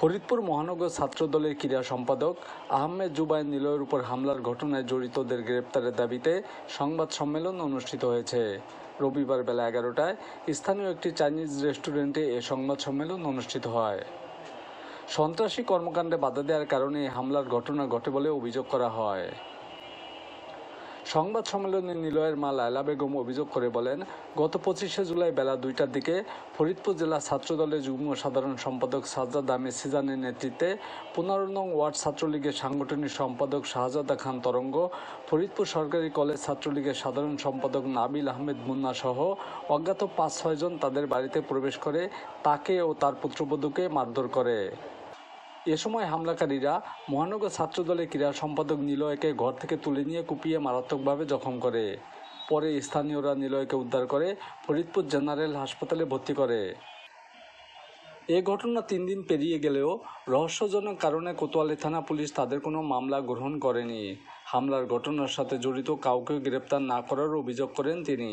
ফরিদপুর মহানগর ছাত্রদলের ক্রীড়া সম্পাদক আহমেদ জুবাই নিলয়ের উপর হামলার ঘটনায় জড়িতদের গ্রেপ্তারের দাবিতে সংবাদ সম্মেলন অনুষ্ঠিত হয়েছে। রবিবার বেলা এগারোটায় স্থানীয় একটি চাইনিজ রেস্টুরেন্টে এ সংবাদ সম্মেলন অনুষ্ঠিত হয়। সন্ত্রাসী কর্মকাণ্ডে বাধা দেওয়ার কারণে হামলার ঘটনা ঘটে বলে অভিযোগ করা হয়। সংবাদ সম্মেলনে নিলয়ের মা লায়লা বেগম অভিযোগ করে বলেন, গত পঁচিশে জুলাই বেলা দুইটার দিকে ফরিদপুর জেলা ছাত্রদলের যুগ্ম সাধারণ সম্পাদক সাজ্জাদ সিজানের নেতৃত্বে পনেরো নং ওয়ার্ড ছাত্রলীগের সাংগঠনিক সম্পাদক শাহজাদা খান তরঙ্গ, ফরিদপুর সরকারি কলেজ ছাত্রলীগের সাধারণ সম্পাদক নাবিল আহমেদ মুন্না সহ অজ্ঞাত পাঁচ ছয়জন তাদের বাড়িতে প্রবেশ করে তাকে ও তার পুত্রবধূকে মারধর করে। এ সময় হামলাকারীরা মহানগর ছাত্রদলের ক্রীড়া সম্পাদক নিলয়কে ঘর থেকে তুলে নিয়ে কুপিয়ে মারাত্মকভাবে জখম করে। পরে স্থানীয়রা নিলয়কে উদ্ধার করে ফরিদপুর জেনারেল হাসপাতালে ভর্তি করে। এ ঘটনা তিন দিন পেরিয়ে গেলেও রহস্যজনক কারণে কোতোয়ালি থানা পুলিশ তাদের কোনো মামলা গ্রহণ করেনি। হামলার ঘটনার সাথে জড়িত কাউকে গ্রেপ্তার না করার অভিযোগ করেন তিনি।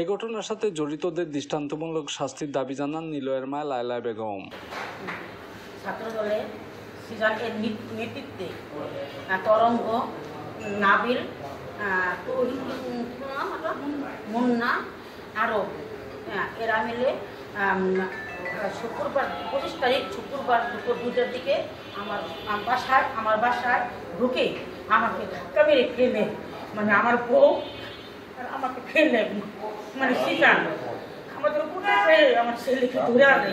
এ ঘটনার সাথে জড়িতদের দৃষ্টান্তমূলক শাস্তির দাবি জানান নিলয়ের মা লায়লা বেগম। ছাত্রদলে সিজন এর নেতৃত্বে তরঙ্গ নাবিল উম, মুন্না আরও এরা মিলে শুক্রবার পঁচিশ তারিখ শুক্রবার দুপুর দুটোর দিকে আমার বাসায় আমার বাসায় ঢুকে আমাকে ধাক্কা মেরে ফেলে। মানে আমার বউ আমাকে ফেলে। মানে সিজান আমাদের উপরে আমার ছেলেকে ধরে আনে।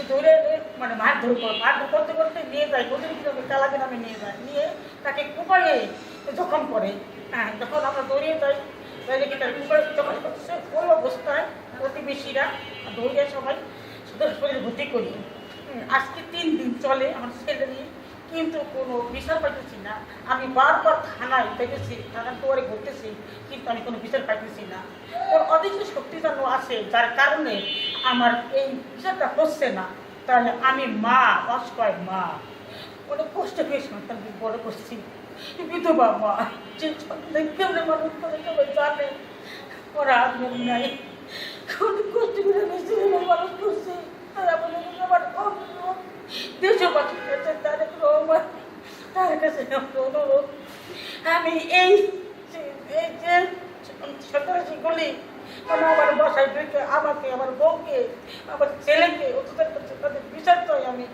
এনে মানে মারধর করে মারধর করতে করতে নিয়ে যায় অতিরিক্ত চালাকে নামে নিয়ে যায়। নিয়ে তাকে কুপায়ে জখম করে। হ্যাঁ যখন আমরা দৌড়িয়ে যাই, তাহলে কি তার কুপায় জখম করছে ওই অবস্থায় প্রতিবেশীরা দৌড়িয়ে সবাই সদস্য ভর্তি করি। আজকে তিন দিন চলে আমার ছেলে নিয়ে। কিন্তু কোনো বিচার পাইতেছি না। আমি বারবার থানায় দেখেছি থানার দুয়ারে ঘুরতেছি, কিন্তু আমি কোনো বিচার পাইতেছি না। ওর অদৃশ্য শক্তি যেন আছে, যার কারণে আমার এই বিচারটা হচ্ছে না, তাহলে আমি মা, অসহায় মা। অনেক কষ্ট পেয়ে সন্তানকে বড় করছি। বিধবা মা, যে সন্তান মানুষ করে সবাই জানে? ওরা আগ্রহ নাই। অনেক কষ্ট করে বেশি মানুষ করছে। তারা বলে আমার অনুরোধ দেশবাসীর অনুরোধ আমি এই এই যে মানে আমার বাসায় আমাকে, আমার বউকে, আমার ছেলেকে কাছে তাদের বিচার চাই আমি।